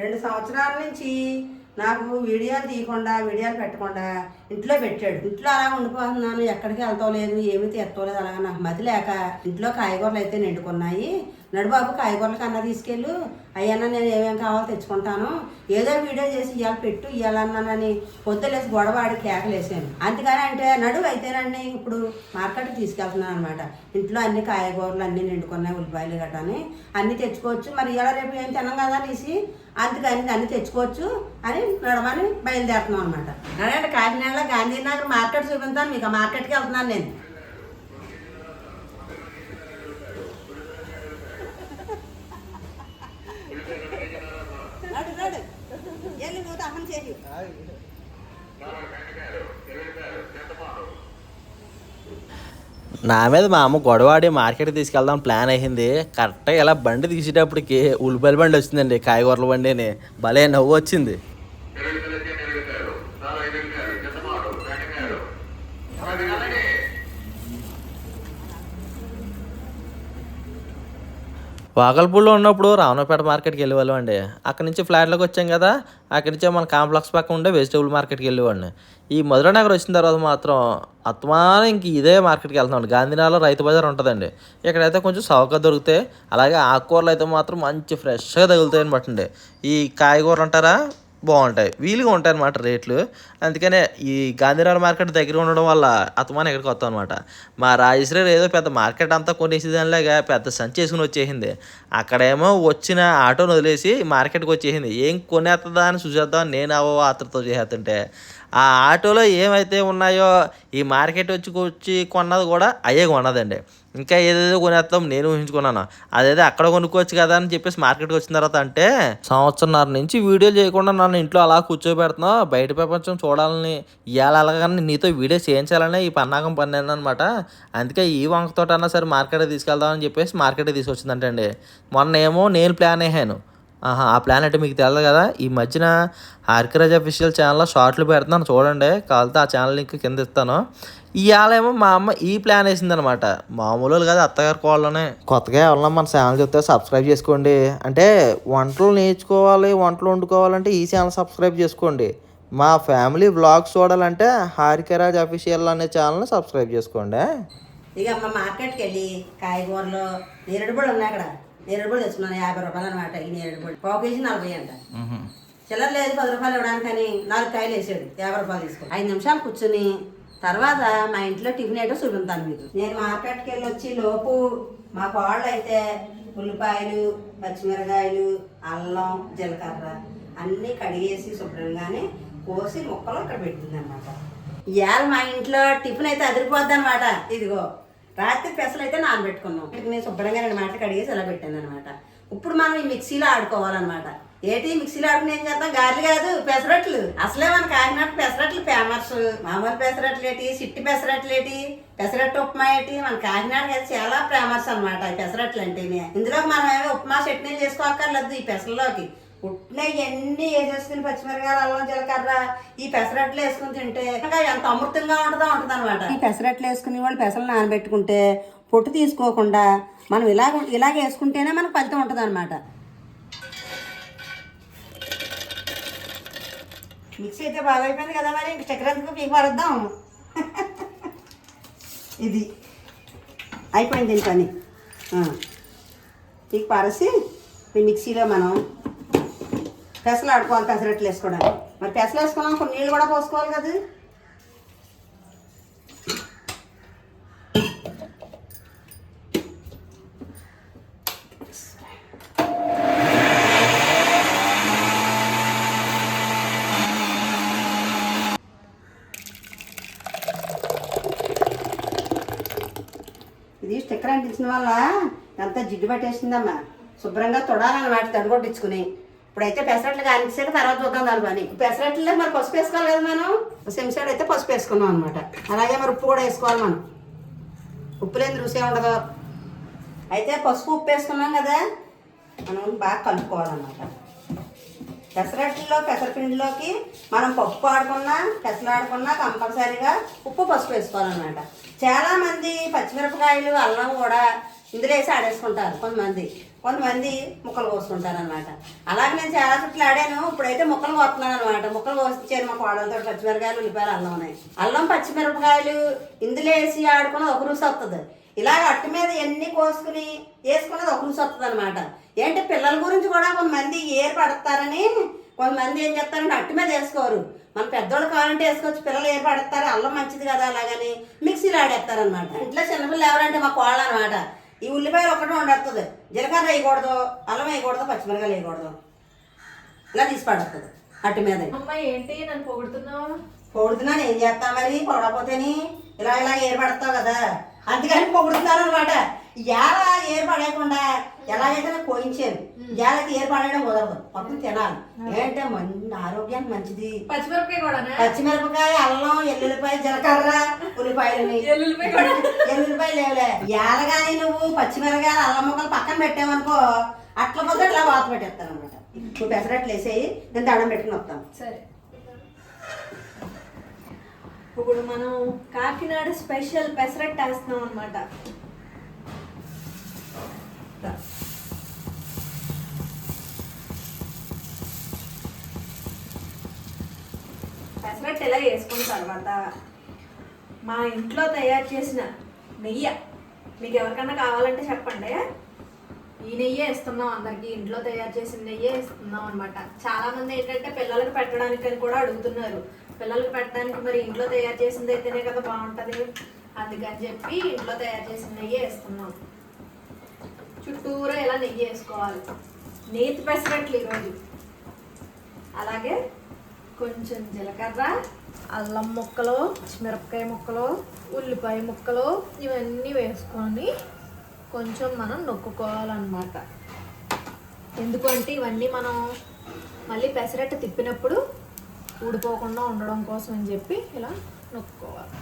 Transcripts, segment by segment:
రెండు సంవత్సరాల నుంచి నాకు వీడియోలు తీయకుండా వీడియోలు పెట్టకుండా ఇంట్లో పెట్టాడు. ఇంట్లో అలా ఉండిపోతున్నాను. ఎక్కడికి వెళ్తాం లేదు ఏమీ తీర్తలేదు అలాగా నాకు మతి లేక ఇంట్లో కాయగూరలు అయితే నిండుకున్నాయి. నడుబాబు కాయగూరల కన్నా తీసుకెళ్ళు. అయ్యన్న నేను ఏమేమి కావాలో తెచ్చుకుంటాను. ఏదో వీడియో చేసి ఇవాళ పెట్టు ఇవ్వాలన్నానని పొద్దులేసి గొడవాడి కేకలేసాను. అందుకని అంటే నడువు అయితేనండి ఇప్పుడు మార్కెట్కి తీసుకెళ్తున్నాను అనమాట ఇంట్లో అన్ని కాయగూరలు అన్నీ నిండుకున్నాయి ఉల్లిపాయలు గట్రాని అన్నీ తెచ్చుకోవచ్చు. మరి ఇవాళ రేపు ఏం తినం కదా అనేసి అందుకని అన్ని తెచ్చుకోవచ్చు అని నడవని బయలుదేరుతున్నాం అనమాట నడండి కాకినాడలో గాంధీనగర్ మార్కెట్ చూపిస్తాను మీకు ఆ మార్కెట్కి వెళ్తున్నాను నేను. నా మీద మా అమ్మ గొడవాడి మార్కెట్కి తీసుకెళ్దాం ప్లాన్ అయ్యింది కరెక్ట్గా ఇలా బండి తీసేటప్పటికి ఉల్లిపాయల బండి వచ్చిందండి కాయగూరల బండి అని. భలే నవ్వు వచ్చింది. వాకల్పూడిలో ఉన్నప్పుడు రావణపేట మార్కెట్కి వెళ్ళేవాళ్ళం అండి. అక్కడి నుంచి ఫ్లాట్లోకి వచ్చాం కదా అక్కడి నుంచే మన కాంప్లెక్స్ పక్క ఉండే వెజిటేబుల్ మార్కెట్కి వెళ్ళేవాడిని. ఈ మధుర నగర్ వచ్చిన తర్వాత మాత్రం అత్మానం ఇంక ఇదే మార్కెట్కి వెళ్తున్నాం. గాంధీనగర్లో రైతు బజార్ ఉంటుందండి. ఇక్కడైతే కొంచెం చౌకగా దొరుకుతాయి అలాగే ఆకుకూరలు అయితే మాత్రం మంచి ఫ్రెష్గా తగులుతాయి అనమాట అండి ఈ కాయగూరలు అంటారా బాగుంటాయి. వీలుగా ఉంటాయి అన్నమాట రేట్లు. అందుకనే ఈ గాంధీనగర్ మార్కెట్ దగ్గర ఉండడం వల్ల అతమానం ఇక్కడికి వస్తాం అనమాట మా రాజశ్రీ ఏదో పెద్ద మార్కెట్ అంతా కొనేసేదానిలాగా పెద్ద సంచి వేసుకుని వచ్చేసింది. అక్కడేమో వచ్చిన ఆటోని వదిలేసి మార్కెట్కి వచ్చేసింది. ఏం కొనేస్తుందా అని చూసేద్దాం నేను అవో ఆత్రతో చేసేస్తుంటే ఆ ఆటోలో ఏమైతే ఉన్నాయో ఈ మార్కెట్ వచ్చి వచ్చి కొన్నది కూడా అయ్యే కొన్నదండి. ఇంకా ఏదేదో కొనేస్తాం నేను ఊహించుకున్నాను. అదేదో అక్కడ కొనుక్కోవచ్చు కదా అని చెప్పేసి మార్కెట్కి వచ్చిన తర్వాత అంటే సంవత్సరంన్నర నుంచి వీడియోలు చేయకుండా నన్ను ఇంట్లో అలా కూర్చోబెడుతున్నావు బయట ప్రపంచం చూడాలని ఇవాళ అలాగని నీతో వీడియో చేయించాలనే ఈ పన్నాగం పన్నాను అనమాట అందుకే ఈ వంకతోటన్నా సరే మార్కెట్కి తీసుకెళ్దామని చెప్పేసి మార్కెట్కి తీసుకొచ్చిందంటండి. మొన్న ఏమో నేను ప్లాన్ అయ్యాను ఆహా ఆ ప్లాన్ అంటే మీకు తెలియదు కదా? ఈ మధ్యన ఆర్కిరాజ్ అఫీషియల్ ఛానల్లో షార్ట్లు పెడుతున్నాను చూడండి. కావాలితే ఆ ఛానల్ లింక్ కింద ఇస్తాను. ఇవాళ ఏమో మా అమ్మ ఈ ప్లాన్ వేసిందనమాట మామూలు కాదు అత్తగారి కోళ్ళనే. కొత్తగా ఎవరన్నా మన ఛానల్ చూస్తే సబ్స్క్రైబ్ చేసుకోండి. అంటే వంటలు నేర్చుకోవాలి వంటలు వండుకోవాలంటే ఈ ఛానల్ సబ్స్క్రైబ్ చేసుకోండి. మా ఫ్యామిలీ బ్లాగ్స్ చూడాలంటే హారికరాజ్ అఫీషియల్ అనే ఛానల్ని సబ్స్క్రైబ్ చేసుకోండి. ఇక అమ్మ మార్కెట్కి వెళ్ళి కాయగూరలు నేరేడు పళ్ళు ఉన్నాయి అక్కడ. నేరేడు పళ్ళు తెచ్చుకున్నాను యాభై రూపాయలు అనమాట ఈ నేరేడు పళ్ళు పావు కేజీ నలభై అంట. చిల్లర లేదు పది రూపాయలు ఇవ్వడానికని నాలుగు కాయలు వేసాడు యాభై రూపాయలు తీసుకో ఐదు నిమిషాలు కూర్చుని తర్వాత మా ఇంట్లో టిఫిన్ ఏంటో చూపిస్తాను మీకు. నేను మార్కెట్కి వెళ్ళి వచ్చి లోపు మా కోళ్ళు అయితే ఉల్లిపాయలు పచ్చిమిరకాయలు అల్లం జీలకర్ర అన్నీ కడిగేసి శుభ్రంగానే కోసి ముక్కలు అక్కడ పెట్టింది అనమాట ఇవాళ మా ఇంట్లో టిఫిన్ అయితే అదిరిపోద్ది అనమాట ఇదిగో రాత్రి పెసలు అయితే నానబెట్టుకున్నాం. ఇక్కడికి నేను శుభ్రంగా రెండు మాటలు కడిగేసి ఇలా పెట్టాను అనమాట ఇప్పుడు మనం ఈ మిక్సీలో ఆడుకోవాలన్నమాట. ఏంటి మిక్సీలో ఆడుకుని ఏం చేద్దాం? గాలి కాదు పెసరట్లు. అసలే మన కాకినాడ పెసరట్లు ఫేమస్ మామూలు పెసరట్లు ఏంటి? సిట్టి పెసరట్లు ఏంటి? పెసరట్టు ఉప్మా ఏంటి? మన కాకినాడ అయితే చాలా ఫేమస్ అనమాట ఈ పెసరట్లు అంటేనే. ఇందులో మనం ఏమో ఉప్మా చట్నీ చేసుకోక్కర్లేదు ఈ పెసరలోకి పుట్టిన ఇవన్నీ వేసేసుకుని పచ్చిమిరకాయలు అల్లం జీలకర్ర ఈ పెసరట్లు వేసుకుని తింటే ఇంకా ఎంత అమృతంగా ఉంటుందో ఉంటుంది అనమాట ఈ పెసరట్లు వేసుకుని వాళ్ళు పెసలు నానబెట్టుకుంటే పొట్టు తీసుకోకుండా మనం ఇలాగ ఇలాగ వేసుకుంటేనే మనకు ఫలితం ఉంటుంది అనమాట మిక్సీ అయితే బాగా అయిపోయింది కదా మరి ఇంక చక్కెర ఎందుకు పీకి పరుద్దాం? ఇది అయిపోయింది దీని పని. పీకి పారేసి ఈ మిక్సీలో మనం పెసలు ఆడుకోవాలి పెసరట్లు వేసుకోవడానికి. మరి పెసలు వేసుకున్నాం కొన్ని నీళ్ళు కూడా పోసుకోవాలి కదా. ఇది స్టిక్కర్ అంటించిన వల్ల ఎంత జిడ్డు పట్టేసిందమ్మా. శుభ్రంగా తొడాలన్నమాట తడగొట్టించుకుని. ఇప్పుడైతే పెసరట్లు కానిచ్చాక తర్వాత చూద్దాం దాని పని పెసరట్లే మరి పసుపు వేసుకోవాలి కదా మనం? సెమిసాడు అయితే పసుపు వేసుకున్నాం అనమాట అలాగే మరి ఉప్పు కూడా వేసుకోవాలి మనం. ఉప్పు లేని రుచి ఉండదు. అయితే పసుపు ఉప్పు వేసుకున్నాం కదా మనం బాగా కలుపుకోవాలన్నమాట. పెసరట్లో పెసరపిండిలోకి మనం పప్పు ఆడుకున్నా పెసలు ఆడుకున్నా కంపల్సరీగా ఉప్పు పసుపు వేసుకోవాలన్నమాట. చాలామంది పచ్చిమిరపకాయలు అల్లం కూడా ఇందులో వేసి ఆడేసుకుంటారు కొంతమంది. కొంతమంది ముక్కలు కోసుకుంటారు అనమాట అలాగే నేను చాలా చుట్లు ఆడాను. ఇప్పుడైతే ముక్కలు కోస్తున్నాను అనమాట ముక్కలు కోసిచ్చాను మా కోడలతో పచ్చిమిరపకాయలు ఉల్లిపాయలు అల్లం ఉన్నాయి. అల్లం పచ్చిమిరపకాయలు ఇందులో వేసి ఆడుకున్నది ఒక రుచి వస్తుంది ఇలాగ అట్టు మీద ఎన్ని కోసుకుని వేసుకున్నది ఒక రుచి వస్తుంది అనమాట ఏంటి? పిల్లల గురించి కూడా కొంతమంది ఏరు పడతారని కొంతమంది ఏం చెప్తారంటే అట్టు మీద వేసుకోరు. మన పెద్దోళ్ళు కావాలంటే వేసుకోవచ్చు. పిల్లలు ఏర్పడతారు. అల్లం మంచిది కదా అలాగని మిక్సీలో ఆడేస్తారనమాట ఇంట్లో చిన్నపిల్లలు ఎవరంటే మా కోళ్ళ అనమాట ఈ ఉల్లిపాయలు ఒకటే వండేస్తుంది జీలకర్ర వేయకూడదు అల్లం వేయకూడదు పచ్చిమిరకాయలు వేయకూడదు. ఇలా తీసి పడుతుంది అట్టు మీద. అమ్మ ఏంటి నన్ను పొగుడుతున్నావు? పొగుడుతున్నాను ఏం చేస్తా మరి? పొగడపోతేని ఇలా ఇలా ఏర్పడతావు కదా. అందుకని పొగుడుతున్నాను అనమాట ఇవాళ ఏర్పడేయకుండా ఎలాగైతే నాకు పోయించాను ఇవాళకి ఏర్పడేయడం కుదరదు. మొత్తం తినాలి. ఏంటంటే మంచి ఆరోగ్యానికి మంచిది. పచ్చిమిరపకాయ కూడానా? పచ్చిమిరపకాయ అల్లం ఎల్లుల్లిపాయ జీలకర్ర ఉల్లిపాయలని. ఎల్లుల్లిపాయ కూడా? ఎల్లుల్లిపాయలు లేవులే. ఏలగాని నువ్వు పచ్చిమిరకాయలు అల్లం ముక్కలు పక్కన పెట్టావనుకో అట్ల పోతే ఇట్లా వాత పెట్టేస్తాను అనమాట నువ్వు పెసరట్లు వేసేయి నేను దండం పెట్టుకుని వస్తాను. సరే. ఇప్పుడు మనం కాకినాడ స్పెషల్ పెసరట్టు వేస్తున్నాం అనమాట పెసరట్టు ఎలా వేసుకున్న తర్వాత మా ఇంట్లో తయారు చేసిన నెయ్యి. మీకు ఎవరికన్నా కావాలంటే చెప్పండి. ఈ నెయ్యే ఇస్తున్నాం అందరికీ. ఇంట్లో తయారు చేసిన నెయ్యే ఇస్తున్నాం అనమాట చాలా మంది ఏంటంటే పిల్లలకు పెట్టడానికి అని కూడా అడుగుతున్నారు. పిల్లలకు పెట్టడానికి మరి ఇంట్లో తయారు చేసింది అయితేనే కదా బాగుంటుంది. అందుకని చెప్పి ఇంట్లో తయారు చేసిన నెయ్యే ఇస్తున్నాం చుట్టూరా ఇలా నెయ్యి వేసుకోవాలి. నేతి పెసరట్లు ఈరోజు. అలాగే కొంచెం జీలకర్ర అల్లం ముక్కలు మిరపకాయ ముక్కలు ఉల్లిపాయ ముక్కలు ఇవన్నీ వేసుకొని కొంచెం మనం నొక్కుకోవాలన్నమాట. ఎందుకంటే ఇవన్నీ మనం మళ్ళీ పెసరట్టు తిప్పినప్పుడు ఊడిపోకుండా ఉండడం కోసం అని చెప్పి ఇలా నొక్కుకోవాలి.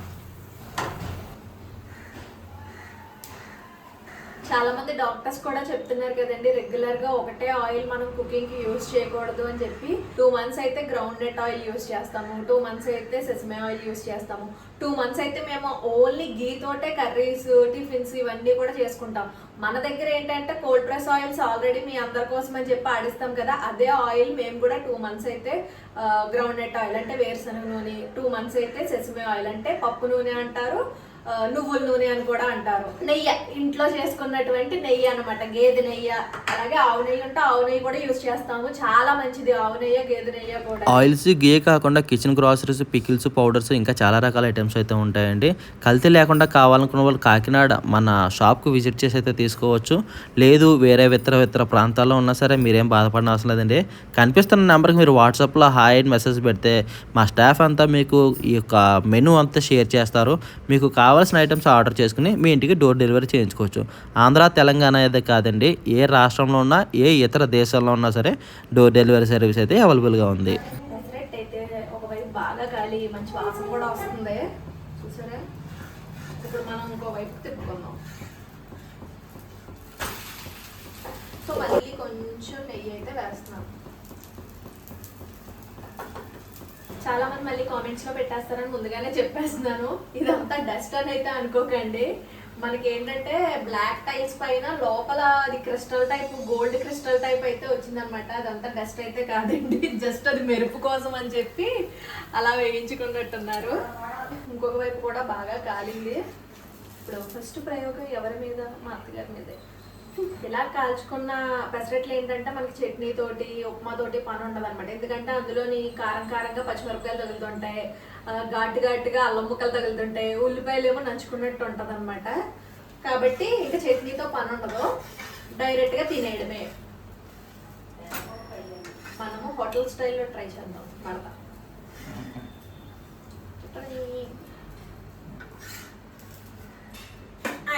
చాలా మంది డాక్టర్స్ కూడా చెప్తున్నారు కదండి రెగ్యులర్గా ఒకటే ఆయిల్ మనం కుకింగ్కి యూస్ చేయకూడదు అని చెప్పి. టూ మంత్స్ అయితే గ్రౌండ్ నట్ ఆయిల్ యూజ్ చేస్తాము టూ మంత్స్ అయితే సెసమే ఆయిల్ యూస్ చేస్తాము టూ మంత్స్ అయితే మేము ఓన్లీ గీ తోటే కర్రీస్ టిఫిన్స్ ఇవన్నీ కూడా చేసుకుంటాం. మన దగ్గర ఏంటంటే కోల్డ్ ప్రెస్ ఆయిల్స్ ఆల్రెడీ మీ అందరి కోసం అని చెప్పి ఆడిస్తాం కదా అదే ఆయిల్ మేము కూడా టూ మంత్స్ అయితే గ్రౌండ్ నట్ ఆయిల్ అంటే వేరుశనగ నూనె టూ మంత్స్ అయితే సెసమే ఆయిల్ అంటే పప్పు నూనె అంటారు నువ్వుల నూనె అని కూడా అంటారు. నెయ్యి ఇంట్లో చేసుకున్నటువంటి నెయ్యి అనమాట గేదె నెయ్యి అలాగే ఆవు నెయ్యి ఉంటే ఆవు నెయ్యి కూడా యూస్ చేస్తాము. చాలా మంచిది ఆవు నెయ్యి గేదె నెయ్యి కూడా. ఆయిల్స్ గే కాకుండా కిచెన్ గ్రాసరీస్ పికిల్స్ పౌడర్స్ ఇంకా చాలా రకాల ఐటమ్స్ అయితే ఉంటాయండి. కల్తీ లేకుండా కావాలనుకున్న వాళ్ళు కాకినాడ మన షాప్కు విజిట్ చేసి అయితే తీసుకోవచ్చు. లేదు వేరే ఇతర ఇతర ప్రాంతాల్లో ఉన్నా సరే మీరేం బాధపడిన అవసరం లేదండి. కనిపిస్తున్న నెంబర్కి మీరు వాట్సాప్లో హాయ్ అని మెసేజ్ పెడితే మా స్టాఫ్ అంతా మీకు ఈ యొక్క మెనూ అంతా షేర్ చేస్తారు. మీకు కావాలి కావాల్సిన ఐటమ్స్ ఆర్డర్ చేసుకుని మీ ఇంటికి డోర్ డెలివరీ చేయించుకోవచ్చు. ఆంధ్ర తెలంగాణ అయితే కాదండి. ఏ రాష్ట్రంలో ఉన్నా ఏ ఇతర దేశాల్లో ఉన్నా సరే డోర్ డెలివరీ సర్వీస్ అయితే అవైలబుల్గా ఉంది. బాగా కాలి మంచి వాసన కూడా వస్తుంది చూసారా ఇప్పుడు మనం ఇంకో వైపు తిప్పుకుందాం సో మళ్ళీ కొంచెం నెయ్యి అయితే వేస్తున్నాం చాలా మంది మళ్ళీ కామెంట్స్లో పెట్టేస్తారని ముందుగానే చెప్పేస్తున్నాను. ఇదంతా డస్ట్ అని అయితే అనుకోకండి. మనకి ఏంటంటే బ్లాక్ టైల్స్ పైన లోపల అది crystal type gold crystal type అయితే వచ్చిందనమాట అదంతా డస్ట్ అయితే కాదండి. జస్ట్ అది మెరుపు కోసం అని చెప్పి అలా వేయించుకున్నట్టున్నారు. ఇంకొక వైపు కూడా బాగా కాలింది. ఇప్పుడు ఫస్ట్ ప్రయోగం ఎవరి మీద? మా అత్తగారి మీదే. ఇలా కాల్చుకున్న పెసరట్లు ఏంటంటే మనకి చట్నీ తోటి ఉప్మా తోటి పని ఉండదు అనమాట ఎందుకంటే అందులోని కారం కారంగా పచ్చిమిరపకాయలు తగులుతుంటాయి ఘాటు ఘాటుగా అల్లం ముక్కలు తగులుతుంటాయి ఉల్లిపాయలు ఏమో నంచుకున్నట్టు ఉంటుంది అనమాట కాబట్టి ఇంకా చట్నీతో పని ఉండదు. డైరెక్ట్గా తినేయడమే. మనము హోటల్ స్టైల్లో ట్రై చేద్దాం. మడత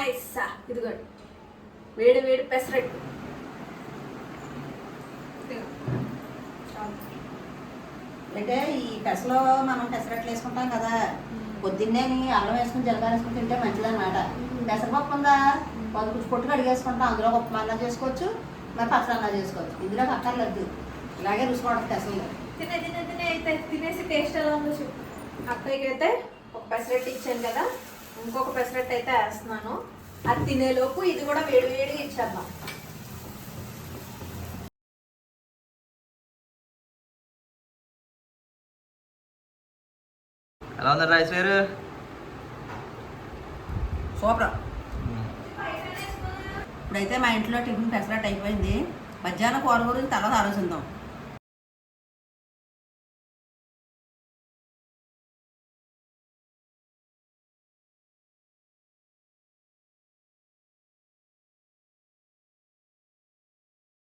ఐసా. ఇదిగోండి. వేడి వేడి పెసరట్టు. అంటే ఈ పెసలో మనం పెసరట్లు వేసుకుంటాం కదా పొద్దున్నే అల్లం వేసుకుని జీలకర్ర వేసుకుని తింటే మంచిదన్నమాట. పెసరపప్పు ఉందా? కొంచెం పొట్టు కడిగేసుకుంటాం అందులో ఉప్మా అన్నా చేసుకోవచ్చు మరి పచ్చడి అన్నా చేసుకోవచ్చు. ఇందులో అక్కర్లేదు. ఇలాగే రుచి పడుతుంది పెసలు. తినే తినే తినే అయితే తినేసి టేస్ట్ ఎలా ఉందో చెప్పు. అక్కడికి అయితే ఒక పెసరట్టు ఇచ్చాను కదా ఇంకొక పెసరట్టు అయితే వేస్తున్నాను. అది తినేలోపు ఇది కూడా వేడి వేడిగా ఇచ్చేద్దాం. ఎలా ఉంది సూపర్. ఇప్పుడైతే మా ఇంట్లో టిఫిన్ పెసరట్ అయిపోయింది. మధ్యాహ్నం కూర గురించి తర్వాత ఆలోచిద్దాం.